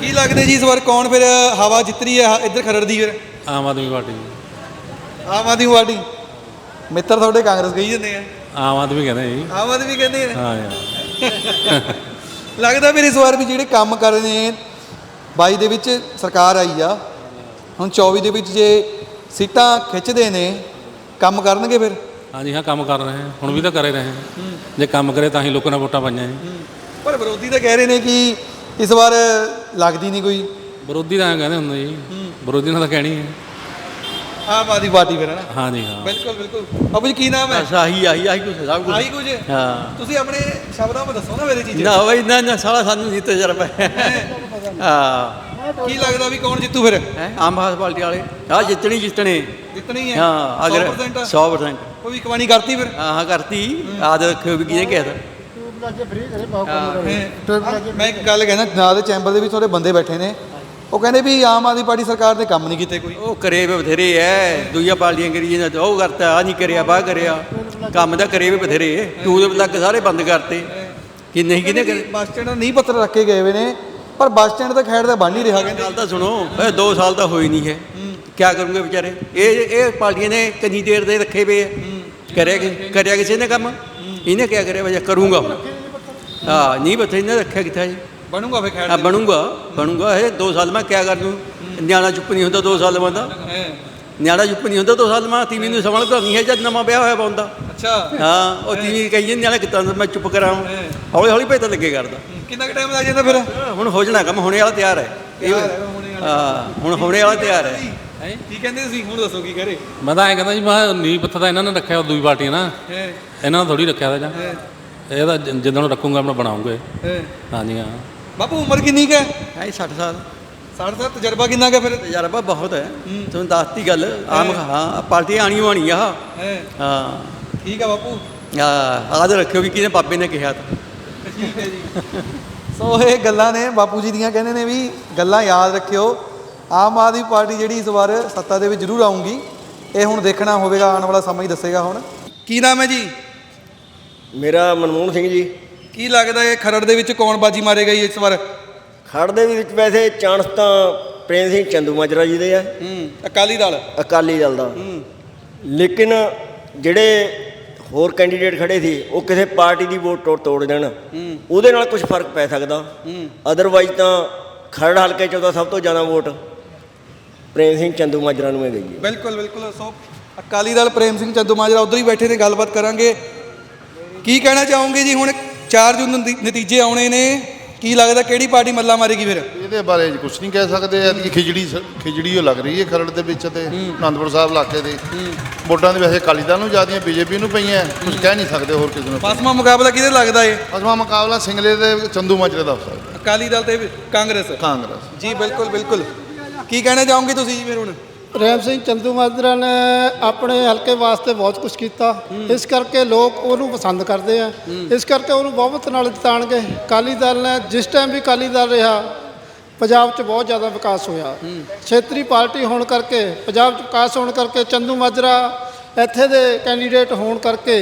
ਕੀ ਲੱਗਦੇ ਜੀ ਇਸ ਵਾਰ ਕੌਣ ਫਿਰ ਹਵਾ ਜਿੱਤ ਰਹੀ ਹੈ ਇੱਧਰ ਖਰੜ ਦੀ ਫਿਰ? Aam Aadmi Party Aam Aadmi Party? ਮਿੱਤਰ ਤੁਹਾਡੇ ਕਾਂਗਰਸ ਕਹੀ ਜਾਂਦੇ ਆ। ਆਮ ਆਦਮੀ ਕਹਿੰਦੇ ਜੀ। ਆਮ ਆਦਮੀ ਕਹਿੰਦੇ ਨੇ ਹਾਂ ਯਾਰ ਲੱਗਦਾ ਫਿਰ ਇਸ ਵਾਰ ਵੀ ਜਿਹੜੇ ਕੰਮ ਕਰ ਰਹੇ ਨੇ 22 ਦੇ ਵਿੱਚ ਸਰਕਾਰ ਆਈ ਆ। ਹੁਣ 24 ਦੇ ਵਿੱਚ ਜੇ ਸੀਟਾਂ ਖਿੱਚਦੇ ਨੇ ਕੰਮ ਕਰਨਗੇ ਫਿਰ? ਹਾਂਜੀ ਹਾਂ ਕੰਮ ਕਰ ਰਹੇ ਹਾਂ। ਹੁਣ ਵੀ ਤਾਂ ਕਰੇ ਰਹੇ ਹਾਂ। ਜੇ ਕੰਮ ਕਰੇ ਤਾਂ ਹੀ ਲੋਕਾਂ ਨੇ ਵੋਟਾਂ ਪਾਈਆਂ ਜੀ। ਪਰ ਵਿਰੋਧੀ ਤਾਂ ਕਹਿ ਰਹੇ ਨੇ ਕਿ ਇਸ ਵਾਰ ਲੱਗਦੀ ਨਹੀਂ ਕੋਈ। ਵਿਰੋਧੀ ਤਾਂ ਐਂ ਕਹਿੰਦੇ ਹੁੰਦੇ ਜੀ। ਵਿਰੋਧੀ ਨਾਲ ਤਾਂ ਕਹਿਣੀ ਹੈ। ਆਮ ਆਦਮੀ ਪਾਰਟੀ ਫਿਰ ਹੈ ਨਾ ਹਾਂਜੀ ਹਾਂ। ਬਿਲਕੁਲ ਬਿਲਕੁਲ। ਬਾਬੂ ਜੀ ਕੀ ਨਾਮ ਹੈ? ਆਹੀ ਆਹੀ ਆਹੀ ਕੁਛ ਸਭ ਕੁਛ। ਆਹੀ ਕੁਝ ਹਾਂ। ਤੁਸੀਂ ਆਪਣੇ ਸ਼ਬਦਾਂ ਵਿੱਚ ਦੱਸੋ ਨਾ ਮੇਰੇ ਚੀਜ਼ ਨਾ ਬਈ ਨਾ ਨਾ ਸਾਲਾ ਸਾਨੂੰ ਨਹੀਂ ਤਜਰਬਾ ਹੈ ਹਾਂ। ਕੀ ਲੱਗਦਾ ਵੀ ਕੌਣ ਜਿੱਤੂ ਫਿਰ? ਹੈ? ਆਮ ਆਦਮੀ ਪਾਰਟੀ ਵਾਲੇ। ਆ ਜਿੱਤਣੀ ਜਿੱਤਣੇ। ਜਿੱਤਣੀ ਹੈ। ਹਾਂ ਅਗਰ 100% 100% ਭਵਿੱਖਬਾਣੀ ਕਰਤੀ ਫਿਰ। ਹਾਂ ਹਾਂ ਕਰਤੀ। ਆਦ ਰੱਖਿਓ ਵੀ ਕਿਹਨੇ ਕਿਹਾ ਤਾ? ਫ੍ਰੀ ਕਰੇ ਬਹੁਤ ਕੰਮ ਕਰੇ ਮੈਂ ਇੱਕ ਗੱਲ ਕਹਿਣਾ ਨਾਲ ਦੇ ਚੈਂਬਰ ਦੇ ਵਿੱਚ ਤੁਹਾਡੇ ਬੰਦੇ ਬੈਠੇ ਨੇ। ਉਹ ਕਹਿੰਦੇ ਵੀ ਆਮ ਆਦਮੀ ਪਾਰਟੀ ਸਰਕਾਰ ਨੇ ਕੰਮ ਨਹੀਂ ਕੀਤੇ ਕੋਈ। ਉਹ ਕਰੇ ਵੀ ਬਥੇਰੇ ਐ। ਦੂਜੀਆਂ ਪਾਰਟੀਆਂ ਕਰੀ ਜਾਂਦੇ ਉਹ ਕਰਤਾ ਆ ਨਹੀਂ ਕਰਿਆ ਬਾਹ ਕਰਿਆ। ਕੰਮ ਤਾਂ ਕਰੇ ਵੀ ਬਥੇਰੇ ਟੂਲ ਲੱਗ ਸਾਰੇ ਬੰਦ ਕਰਤੇ। ਕਿ ਨਹੀਂ ਕਿਹਨੇ ਕਰੇ? ਬੱਸ ਸਟੈਂਡ ਨਹੀਂ ਪੱਤਰ ਰੱਖੇ ਗਏ ਨੇ। ਪਰ ਬੱਸ ਸਟੈਂਡ ਤਾਂ ਖੈੜ ਦਾ ਬਣ ਨਹੀਂ ਰਿਹਾ ਕਹਿੰਦੇ। ਗੱਲ ਤਾਂ ਸੁਣੋ ਇਹ 2 ਸਾਲ ਤਾਂ ਹੋਈ ਨਹੀਂ ਹੈ। ਕੀ ਕਰੂੰਗੇ ਵਿਚਾਰੇ? ਇਹ ਇਹ ਪਾਰਟੀਆਂ ਨੇ ਕਿੰਨੀ ਦੇਰ ਦੇ ਰੱਖੇ ਪਏ ਆ। ਕਰਿਆ ਕਿ- ਕਰਿਆ ਕਿਸੇ ਨੇ ਕੰਮ? ਇਹਨੇ ਕੀ ਕਰਿਆ? ਵਜਾ ਕਰੂੰਗਾ। ਹਾਂ ਨਹੀਂ ਬਥੇ ਇਹਨੇ ਰੱਖਿਆ ਕਿੱਥੇ ਜੀ? ਬਣੂਗਾ ਖੈੜ ਆ ਬਣੂਗਾ ਬਣੂਗਾ। ਇਹ 2 ਸਾਲ ਮੈਂ ਕਿਆ ਕਰ ਦੂੰ? ਨਿਆਣਾ ਚੁੱਪ ਨਹੀਂ ਹੁੰਦਾ 2 ਸਾਲ ਬੰਦਾ ਨਿਆਣਾ ਚੁੱਪ ਨਹੀਂ ਹੁੰਦਾ 2 ਸਾਲ ਮੈਂ ਤੀਵੀਂ ਨੂੰ ਸੰਭਲਦਾ ਨਹੀਂ ਹੈ ਜਦ ਨਵਾਂ ਵਿਆਹ ਹੋਇਆ ਬੰਦਾ ਅੱਛਾ। ਹਾਂ ਉਹ ਤੀਵੀਂ ਕਹੀ ਜਾਂਦੀ ਨਿਆਣਾ ਕਿੱਦਾਂ ਮੈਂ ਚੁੱਪ ਕਰਾਂ। ਹੌਲੀ ਹੌਲੀ ਪਤਾ ਲੱਗੇ ਕਰਦਾ। ਕਿੰਨਾ ਕੁ ਟਾਈਮ ਲੱਗ ਜਾਂਦਾ ਫਿਰ? ਹੁਣ ਹੋ ਜਾਣਾ ਕੰਮ ਹੋਣੇ ਵਾਲਾ ਤਿਆਰ ਹੈ। ਇਹ ਹਾਂ ਹੁਣ ਹੋਣੇ ਵਾਲਾ ਤਿਆਰ ਹੈ। ਕੀ ਕਹਿੰਦੇ ਤੁਸੀਂ? ਹੁਣ ਦੱਸੋ ਕੀ ਕਰੇ? ਮੈਂ ਤਾਂ ਐਂ ਕਹਿੰਦਾ ਜੀ ਮੈਂ ਨੀਂਹ ਪੱਥਰ ਤਾਂ ਇਹਨਾਂ ਨੇ ਰੱਖਿਆ ਉਹ ਦੂਜੀ ਪਾਰਟੀ ਨਾ ਇਹਨਾਂ ਨੇ ਥੋੜੀ ਰੱਖਿਆ ਤਾਂ ਜਾਂ। ਇਹ ਤਾਂ ਜ- ਜਿੱਦਣ ਨੂੰ ਰੱਖੂੰਗਾ ਆਪਣਾ ਬਣਾਉਂਗੇ। ਹਾਂਜੀ ਹਾਂ। ਬਾਪੂ ਉਮਰ ਕਿੰਨੀ ਕੁ ਹੈ? ਹੈ 60 ਸਾਲ। 60 ਸਾਲ ਤਜਰਬਾ ਕਿੰਨਾ ਕੁ ਹੈ ਫਿਰ? ਤਜਰਬਾ ਬਹੁਤ ਹੈ। ਤੁਹਾਨੂੰ ਦੱਸਤੀ ਗੱਲ ਆਮ ਹਾਂ। ਪਾਰਟੀ ਆਣੀ ਹੋਣੀ ਆ ਹੈ। ਹਾਂ। ਠੀਕ ਆ ਬਾਪੂ। ਆ ਆਦ ਰੱਖਿਓ ਵੀ ਕਿਹਨੇ ਬਾਬੇ ਨੇ ਕਿਹਾ ਤਾਂ। ਠੀਕ ਹੈ ਜੀ। ਸੋ ਇਹ ਗੱਲਾਂ ਨੇ ਬਾਪੂ ਜੀ ਦੀਆਂ ਕਹਿੰਦੇ ਨੇ ਵੀ ਗੱਲਾਂ ਯਾਦ ਰੱਖਿਓ। ਆਮ ਆਦਮੀ ਪਾਰਟੀ ਜਿਹੜੀ ਇਸ ਵਾਰ ਸੱਤਾ ਦੇ ਵਿੱਚ ਜ਼ਰੂਰ ਆਉਂਗੀ ਇਹ ਹੁਣ ਦੇਖਣਾ ਹੋਵੇਗਾ ਆਉਣ ਵਾਲਾ ਸਮਾਂ ਹੀ ਦੱਸੇਗਾ ਹੁਣ। ਕੀ ਨਾਮ ਹੈ ਜੀ? ਮੇਰਾ ਮਨਮੋਹਨ ਸਿੰਘ ਜੀ। ਕੀ ਲੱਗਦਾ ਹੈ ਖਰੜ ਦੇ ਵਿੱਚ ਕੌਣ ਬਾਜੀ ਮਾਰੇਗਾ ਜੀ ਇਸ ਵਾਰ? ਖੜ ਦੇ ਵਿੱਚ ਵੈਸੇ ਚਾਂਸ ਤਾਂ ਪ੍ਰੇਮ ਸਿੰਘ ਚੰਦੂ ਮਾਜਰਾ ਜੀ ਦੇ ਆ। ਹੂੰ ਅਕਾਲੀ ਦਲ। ਅਕਾਲੀ ਦਲ ਦਾ। ਲੇਕਿਨ ਜਿਹੜੇ ਹੋਰ ਕੈਂਡੀਡੇਟ ਖੜੇ ਸੀ ਉਹ ਕਿਸੇ ਪਾਰਟੀ ਦੀ ਵੋਟ ਤੋੜ ਤੋੜ ਦੇਣ। ਉਹਦੇ ਨਾਲ ਕੁਝ ਫ਼ਰਕ ਪੈ ਸਕਦਾ। ਅਦਰਵਾਈਜ਼ ਤਾਂ ਖਰੜ ਹਲਕੇ ਚੋਂ ਤਾਂ ਸਭ ਤੋਂ ਜ਼ਿਆਦਾ ਵੋਟ। ਪ੍ਰੇਮ ਸਿੰਘ ਚੰਦੂ ਮਾਜਰਾ ਨੂੰ ਹੈ ਗਈ ਹੈ। ਬਿਲਕੁਲ ਬਿਲਕੁਲ। ਸੋ ਅਕਾਲੀ ਦਲ ਪ੍ਰੇਮ ਸਿੰਘ ਚੰਦੂਮਾਜਰਾ ਉਧਰ ਹੀ ਬੈਠੇ ਨੇ ਗੱਲਬਾਤ ਕਰਾਂਗੇ। ਕੀ ਕਹਿਣਾ ਚਾਹੋਗੇ ਜੀ? ਹੁਣ 4 ਜੂਨ ਨੂੰ ਨਤੀ- ਨਤੀਜੇ ਆਉਣੇ ਨੇ। ਕੀ ਲੱਗਦਾ ਕਿਹੜੀ ਪਾਰਟੀ ਮੱਲਾ ਮਾਰੇਗੀ ਫਿਰ? ਇਹਦੇ ਬਾਰੇ ਕੁਝ ਨਹੀਂ ਕਹਿ ਸਕਦੇ। ਐਤਕੀ ਖਿਚੜੀ ਸ- ਖਿਚੜੀ ਉਹ ਲੱਗ ਰਹੀ ਹੈ ਖਰੜ ਦੇ ਵਿੱਚ ਤੇ ਅਨੰਦਪੁਰ ਸਾਹਿਬ ਇਲਾਕੇ ਦੇ। ਵੋਟਾਂ ਦੇ ਵੈਸੇ ਅਕਾਲੀ ਦਲ ਨੂੰ ਜ਼ਿਆਦੀਆਂ ਬੀਜੇਪੀ ਨੂੰ ਪਈਆਂ। ਕੁਝ ਕਹਿ ਨਹੀਂ ਸਕਦੇ ਹੋਰ ਕਿਸੇ ਨੂੰ। ਫਸਮਾ ਮੁਕਾਬਲਾ ਕਿਹਦੇ ਲੱਗਦਾ ਏ? ਅਸਮਾ ਮੁਕਾਬਲਾ ਸਿੰਗਲੇ ਦੇ ਚੰਦੂ ਮਾਜਰੇ ਦਾ ਹੋ ਸਕਦਾ। ਅਕਾਲੀ ਦਲ ਤੇ ਕਾਂਗਰਸ? ਕਾਂਗਰਸ। ਜੀ ਬਿਲਕੁਲ ਬਿਲਕੁਲ। ਕੀ ਕਹਿਣਾ ਚਾਹੋਗੇ ਤੁਸੀਂ ਜੀ ਫਿਰ ਹੁਣ? ਪ੍ਰੇਮ ਸਿੰਘ ਚੰਦੂ ਮਾਜਰਾ ਨੇ ਆਪਣੇ ਹਲਕੇ ਵਾਸਤੇ ਬਹੁਤ ਕੁਝ ਕੀਤਾ। ਇਸ ਕਰਕੇ ਲੋਕ ਉਹਨੂੰ ਪਸੰਦ ਕਰਦੇ ਆ। ਇਸ ਕਰਕੇ ਉਹਨੂੰ ਬਹੁਮਤ ਨਾਲ ਜਿਤਾਣਗੇ। ਅਕਾਲੀ ਦਲ ਨੇ ਜਿਸ ਟਾਈਮ ਵੀ ਅਕਾਲੀ ਦਲ ਰਿਹਾ ਪੰਜਾਬ 'ਚ ਬਹੁਤ ਜ਼ਿਆਦਾ ਵਿਕਾਸ ਹੋਇਆ। ਖੇਤਰੀ ਪਾਰਟੀ ਹੋਣ ਕਰਕੇ ਪੰਜਾਬ 'ਚ ਵਿਕਾਸ ਹੋਣ ਕਰਕੇ ਚੰਦੂ ਮਾਜਰਾ ਇੱਥੇ ਦੇ ਕੈਂਡੀਡੇਟ ਹੋਣ ਕਰਕੇ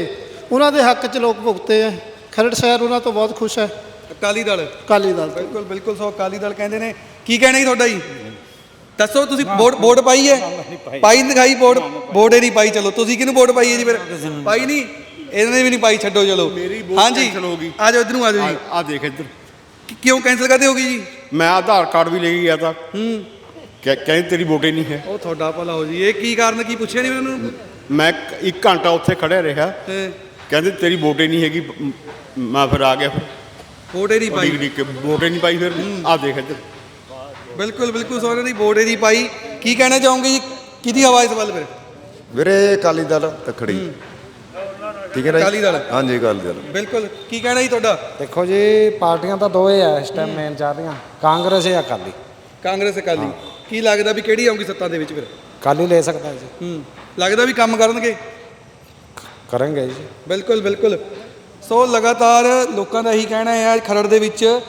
ਉਹਨਾਂ ਦੇ ਹੱਕ 'ਚ ਲੋਕ ਭੁਗਤੇ ਆ। ਖਰੜ ਸ਼ਹਿਰ ਉਹਨਾਂ ਤੋਂ ਬਹੁਤ ਖੁਸ਼ ਹੈ। ਅਕਾਲੀ ਦਲ? ਅਕਾਲੀ ਦਲ ਬਿਲਕੁਲ ਬਿਲਕੁਲ। ਸੋ ਅਕਾਲੀ ਦਲ ਕਹਿੰਦੇ ਨੇ ਕੀ ਕਹਿਣਾ ਜੀ ਤੁਹਾਡਾ ਜੀ? ਦੱਸੋ ਤੁਸੀਂ ਵੋਟ ਵੋਟ ਪਾਈ ਹੈ? ਪਾਈ। ਦਿਖਾਈ ਵੋਟ? ਵੋਟ ਹੀ ਨਹੀਂ ਪਾਈ ਚਲੋ। ਤੁਸੀਂ ਕਿਹਨੂੰ ਵੋਟ ਪਾਈ ਹੈ ਜੀ ਫਿਰ? ਪਾਈ ਨਹੀਂ? ਇਹਨਾਂ ਨੇ ਵੀ ਨਹੀਂ ਪਾਈ ਛੱਡੋ ਚਲੋ। ਹਾਂਜੀ। ਆ ਜਾਓ ਇਧਰ ਨੂੰ ਆ ਜਾਓ ਜੀ। ਆ ਦੇਖ ਇੱਧਰ। ਕਿਉਂ ਕੈਨਸਲ ਕਰਦੇ ਹੋਗੀ ਜੀ? ਮੈਂ ਆਧਾਰ ਕਾਰਡ ਵੀ ਲੈ ਕੇ ਗਿਆ ਤਾਂ। ਹੂੰ। ਕਹਿੰਦੇ ਤੇਰੀ ਵੋਟੇ ਨਹੀਂ ਹੈ। ਉਹ ਤੁਹਾਡਾ ਭਲਾ ਹੋ ਜੀ। ਇਹ ਕੀ ਕਾਰਨ ਕੀ ਪੁੱਛਿਆ ਨਹੀਂ ਮੈਨੂੰ ਮੈਂ ਇੱਕ ਘੰਟਾ ਉੱਥੇ ਖੜਿਆ ਰਿਹਾ। ਕਹਿੰਦੇ ਤੇਰੀ ਵੋਟੇ ਨਹੀਂ ਹੈਗੀ। ਮ- ਫਿਰ ਆ ਗਿਆ ਫਿਰ। ਵੋਟ ਹੀ ਨਹੀਂ ਪਾਈ। ਵੋਟੇ ਨਹੀਂ ਪਾਈ ਫਿਰ। ਆ ਦੇਖ ਇੱਧਰ। ਬਿਲਕੁਲ ਬਿਲਕੁਲ ਸੋ ਇਹਨਾਂ ਦੀ ਹੀ ਨਹੀਂ ਪਾਈ। ਕੀ ਕਹਿਣਾ ਚਾਹੋਗੇ ਜੀ? ਕਿਹਦੀ ਹਵਾ ਇਸ ਵੱਲ ਫਿਰ? ਵੀਰੇ ਅਕਾਲੀ ਦਲ ਤਖੜੀ। ਠੀਕ ਹੈ ਨਾ? ਅਕਾਲੀ ਦਲ। ਹਾਂਜੀ ਅਕਾਲੀ ਦਲ। ਬਿਲਕੁਲ। ਕੀ ਕਹਿਣਾ ਜੀ ਤੁਹਾਡਾ? ਦੇਖੋ ਜੀ ਪਾਰਟੀਆਂ ਤਾਂ ਦੋ ਹੀ ਆ ਇਸ ਟਾਈਮ ਮੇਨ ਚੱਲ ਰਹੀਆਂ ਕਾਂਗਰਸ ਜਾਂ ਅਕਾਲੀ। ਕਾਂਗਰਸ ਅਕਾਲੀ। ਕੀ ਲੱਗਦਾ ਵੀ ਕਿਹੜੀ ਆਊਗੀ ਸੱਤਾ ਦੇ ਵਿੱਚ ਫਿਰ? ਅਕਾਲੀ ਲੈ ਸਕਦਾ ਜੀ। ਹੂੰ। ਲੱਗਦਾ ਵੀ ਕੰਮ ਕਰਨਗੇ? ਕਰਾਂਗੇ ਜੀ। ਬਿਲਕੁਲ ਬਿਲਕੁਲ। ਸੋ ਲਗਾਤਾਰ ਲੋਕਾਂ ਦਾ ਇਹੀ ਕਹਿਣਾ ਹੈ ਖਰੜ ਦੇ ਵਿੱਚ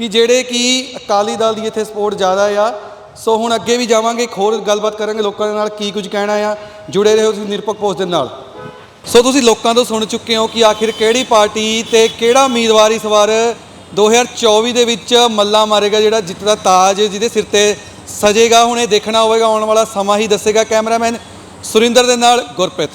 ਕਿ ਜਿਹੜੇ ਕਿ ਅਕਾਲੀ ਦਲ ਦੀ ਇੱਥੇ ਸਪੋਰਟ ਜ਼ਿਆਦਾ ਆ, ਸੋ ਹੁਣ ਅੱਗੇ ਵੀ ਜਾਵਾਂਗੇ, ਇੱਕ ਹੋਰ ਗੱਲਬਾਤ ਕਰਾਂਗੇ ਲੋਕਾਂ ਦੇ ਨਾਲ, ਕੀ ਕੁਝ ਕਹਿਣਾ ਆ। ਜੁੜੇ ਰਹੋ ਤੁਸੀਂ ਨਿਰਪੱਖ ਪੋਸਟ ਦੇ ਨਾਲ। ਸੋ ਤੁਸੀਂ ਲੋਕਾਂ ਤੋਂ ਸੁਣ ਚੁੱਕੇ ਹੋ ਕਿ ਆਖਿਰ ਕਿਹੜੀ ਪਾਰਟੀ ਤੇ ਕਿਹੜਾ ਉਮੀਦਵਾਰ ਇਸ ਵਾਰ 2024 ਦੇ ਵਿੱਚ ਮੱਲਾ ਮਾਰੇਗਾ, ਜਿਹੜਾ ਜਿੱਤ ਦਾ ਤਾਜ ਜਿਹਦੇ ਸਿਰ ਤੇ ਸਜੇਗਾ। ਹੁਣ ਇਹ ਦੇਖਣਾ ਹੋਵੇਗਾ, ਆਉਣ ਵਾਲਾ ਸਮਾਂ ਹੀ ਦੱਸੇਗਾ। ਕੈਮਰਾਮੈਨ ਸੁਰਿੰਦਰ ਦੇ ਨਾਲ ਗੁਰਪ੍ਰੀਤ।